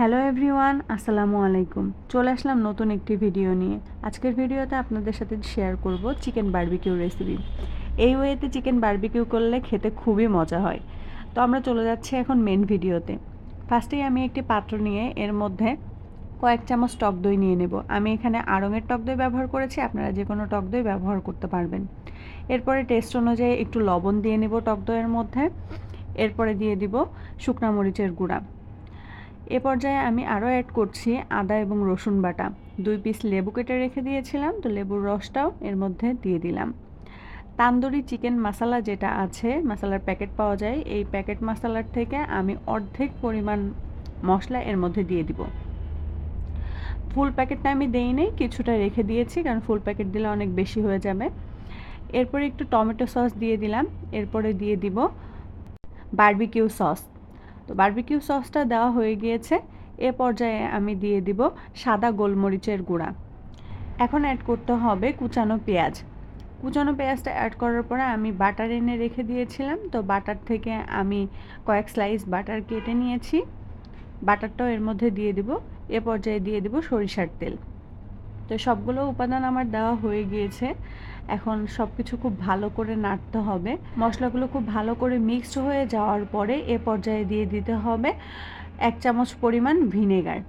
Hello everyone, আসসালামু আলাইকুম। চলে আসলাম নতুন একটি ভিডিও নিয়ে। আজকের ভিডিওতে আপনাদের সাথে শেয়ার করব চিকেন বার্বিকিউ রেসিপি এই ওয়েতে চিকেন বার্বিকিউ করলে খেতে খুবই মজা হয়। তো আমরা চলে যাচ্ছি এখন মেন ভিডিওতে। ফার্স্টেই আমি একটি পাত্র নিয়ে এর মধ্যে কয়েক চামচ টক দই নিয়ে নেব। আমি এখানে আড়ঙের টক দই ব্যবহার করেছি, আপনারা যে কোনো টক দই ব্যবহার করতে পারবেন। এরপরে টেস্ট অনুযায়ী একটু লবণ দিয়ে নেব টক দইয়ের মধ্যে। এরপরে দিয়ে দিব শুকনা মরিচের গুঁড়া। এ পর্যায়ে আমি আরও অ্যাড করছি আদা এবং রসুন বাটা। দুই পিস লেবু কেটে রেখে দিয়েছিলাম, তো লেবুর রসটাও এর মধ্যে দিয়ে দিলাম। তান্দুরি চিকেন মশলা যেটা আছে মশলার প্যাকেট পাওয়া যায়, এই প্যাকেট মশলার থেকে আমি অর্ধেক পরিমাণ মশলা এর মধ্যে দিয়ে দিব। ফুল প্যাকেটটা আমি দেই নেই, কিছুটা রেখে দিয়েছি, কারণ ফুল প্যাকেট দিলে অনেক বেশি হয়ে যাবে। এরপরে একটু টমেটো সস দিয়ে দিলাম, এরপরে দিয়ে দিব বার্বিকিউ সস তো বার্বিকিউ সসটা দেওয়া হয়ে গিয়েছে। এ পর্যায়ে আমি দিয়ে দিব সাদা গোলমরিচের গুঁড়া। এখন অ্যাড করতে হবে কুচানো পেঁয়াজ। কুচানো পেঁয়াজটা অ্যাড করার পরে আমি বাটার এনে রেখে দিয়েছিলাম। তো বাটার থেকে আমি কয়েক স্লাইস বাটার কেটে নিয়েছি। বাটারটাও এর মধ্যে দিয়ে দিব। এ পর্যায়ে দিয়ে দিব সরিষার তেল। তো সবগুলো উপাদান আমার দেওয়া হয়ে গিয়েছে। এখন সব কিছু খুব ভালো করে নাড়তে হবে। মশলাগুলো খুব ভালো করে মিক্সড হয়ে যাওয়ার পরে এ পর্যায়ে দিয়ে দিতে হবে এক চামচ পরিমাণ ভিনেগার।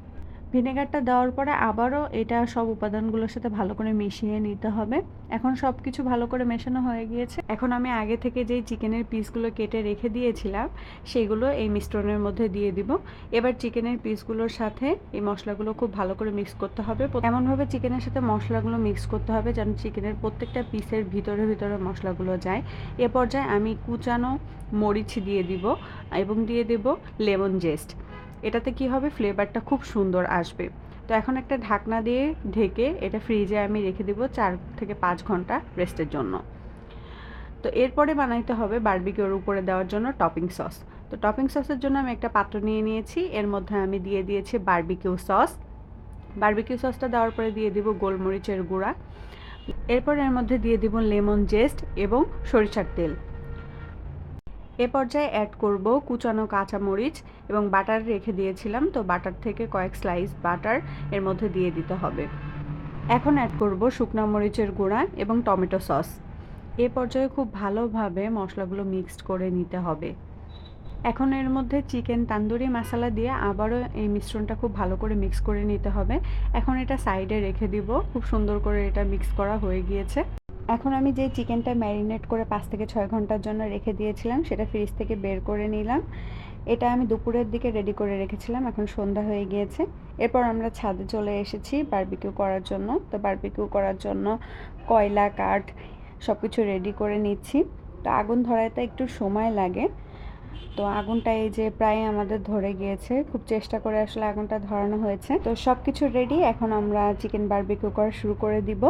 ভিনেগারটা দেওয়ার পরে আবারও এটা সব উপাদানগুলোর সাথে ভালো করে মিশিয়ে নিতে হবে। এখন সব কিছু ভালো করে মেশানো হয়ে গিয়েছে। এখন আমি আগে থেকে যেই চিকেনের পিসগুলো কেটে রেখে দিয়েছিলাম, সেগুলো এই মিশ্রণের মধ্যে দিয়ে দিব। এবার চিকেনের পিসগুলোর সাথে এই মশলাগুলো খুব ভালো করে মিক্স করতে হবে। এমনভাবে চিকেনের সাথে মশলাগুলো মিক্স করতে হবে যেন চিকেনের প্রত্যেকটা পিসের ভিতরে ভিতরে মশলাগুলো যায়। এ পর্যায়ে আমি কুচানো মরিচ দিয়ে দিব এবং দিয়ে দেব লেমন জেস্ট। এটাতে কি হবে? ফ্লেভারটা খুব সুন্দর আসবে। তো এখন একটা ঢাকনা দিয়ে ঢেকে এটা ফ্রিজে আমি রেখে দেবো চার থেকে পাঁচ ঘণ্টা রেস্টের জন্য। তো এরপরে বানাইতে হবে বার্বিকিউর উপরে দেওয়ার জন্য টপিং সস তো টপিং সসের জন্য আমি একটা পাত্র নিয়ে নিয়েছি। এর মধ্যে আমি দিয়ে দিয়েছি বার্বিকিউ সস বার্বিকিউ সসটা দেওয়ার পরে দিয়ে দিব গোলমরিচের গুঁড়া। এরপর এর মধ্যে দিয়ে দিব লেমন জেস্ট এবং সরিষার তেল। এ পর্যায়ে অ্যাড করব কুচানো কাঁচামরিচ এবং বাটার রেখে দিয়েছিলাম, তো বাটার থেকে কয়েক স্লাইস বাটার এর মধ্যে দিয়ে দিতে হবে। এখন অ্যাড করব শুকনো মরিচের গুঁড়া এবং টমেটো সস। এ পর্যায়ে খুব ভালোভাবে মশলাগুলো মিক্সড করে নিতে হবে। এখন এর মধ্যে চিকেন তান্দুরি মশলা দিয়ে আবারও এই মিশ্রণটা খুব ভালো করে মিক্স করে নিতে হবে। এখন এটা সাইডে রেখে দিব, খুব সুন্দর করে এটা মিক্স করা হয়ে গিয়েছে। এখন আমি যে চিকেনটা ম্যারিনেট করে পাঁচ থেকে ছয় ঘণ্টার জন্য রেখে দিয়েছিলাম, সেটা ফ্রিজ থেকে বের করে নিলাম। এটা আমি দুপুরের দিকে রেডি করে রেখেছিলাম, এখন সন্ধ্যা হয়ে গিয়েছে। এরপর আমরা ছাদে চলে এসেছি বারবিকিউ করার জন্য। তো বার্বিকিউ করার জন্য কয়লা, কাঠ সব কিছু রেডি করে নিচ্ছি। তো আগুন ধরাইতে একটু সময় লাগে। তো আগুনটা এই যে প্রায় আমাদের ধরে গিয়েছে। খুব চেষ্টা করে আসলে আগুনটা ধরানো হয়েছে। তো সব কিছু রেডি এখন আমরা চিকেন বারবিকিউ করা শুরু করে দিব।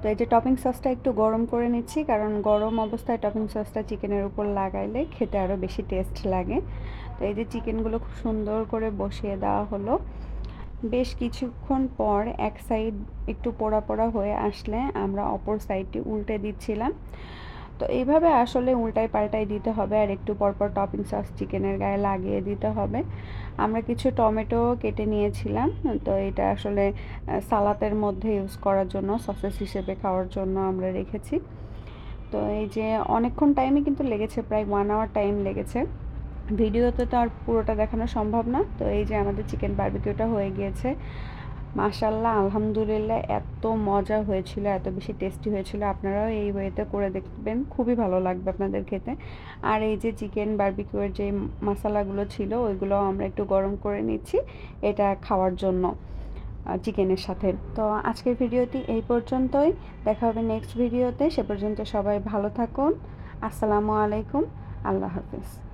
তো এই যে টপিং সসটা একটু গরম করে নিচ্ছি, কারণ গরম অবস্থায় টপিং সসটা চিকেনের উপর লাগাইলে খেতে আরও বেশি টেস্ট লাগে। তো এই যে চিকেনগুলো খুব সুন্দর করে বসিয়ে দেওয়া হলো। বেশ কিছুক্ষণ পর এক সাইড একটু পোড়া পোড়া হয়ে আসলে আমরা অপর সাইডটি উল্টে দিচ্ছিলাম। তো এইভাবে আসলে উল্টাই পাল্টাই দিতে হবে আর একটু পরপর টপিং সস চিকেনের গায়ে লাগিয়ে দিতে হবে। আমরা কিছু টমেটো কেটে নিয়েছিলাম, তো এটা আসলে সালাতের মধ্যে ইউজ করার জন্য সসেস হিসেবে খাওয়ার জন্য আমরা রেখেছি। তো এই যে অনেকক্ষণ টাইমে কিন্তু লেগেছে, প্রায় ওয়ান আওয়ার টাইম লেগেছে। ভিডিওতে তো আর পুরোটা দেখানো সম্ভব না, তো এই যে আমাদের চিকেন বার্বিকিউটা হয়ে গিয়েছে। মাশাল্লাহ আলহামদুলিল্লাহ, এত মজা হয়েছিল, এত বেশি টেস্টি হয়েছিল। আপনারাও এই ওয়েতে করে দেখবেন, খুবই ভালো লাগবে আপনাদের খেতে। আর এই যে চিকেন বার্বিকিউয়ের যে মশলাগুলো ছিল ওইগুলো আমরা একটু গরম করে নিচ্ছি, এটা খাওয়ার জন্য চিকেনের সাথে। তো আজকের ভিডিওটি এই পর্যন্তই। দেখা হবে নেক্সট ভিডিওতে সে পর্যন্ত সবাই ভালো থাকুন। আসসালামু আলাইকুম। আল্লাহ হাফিজ।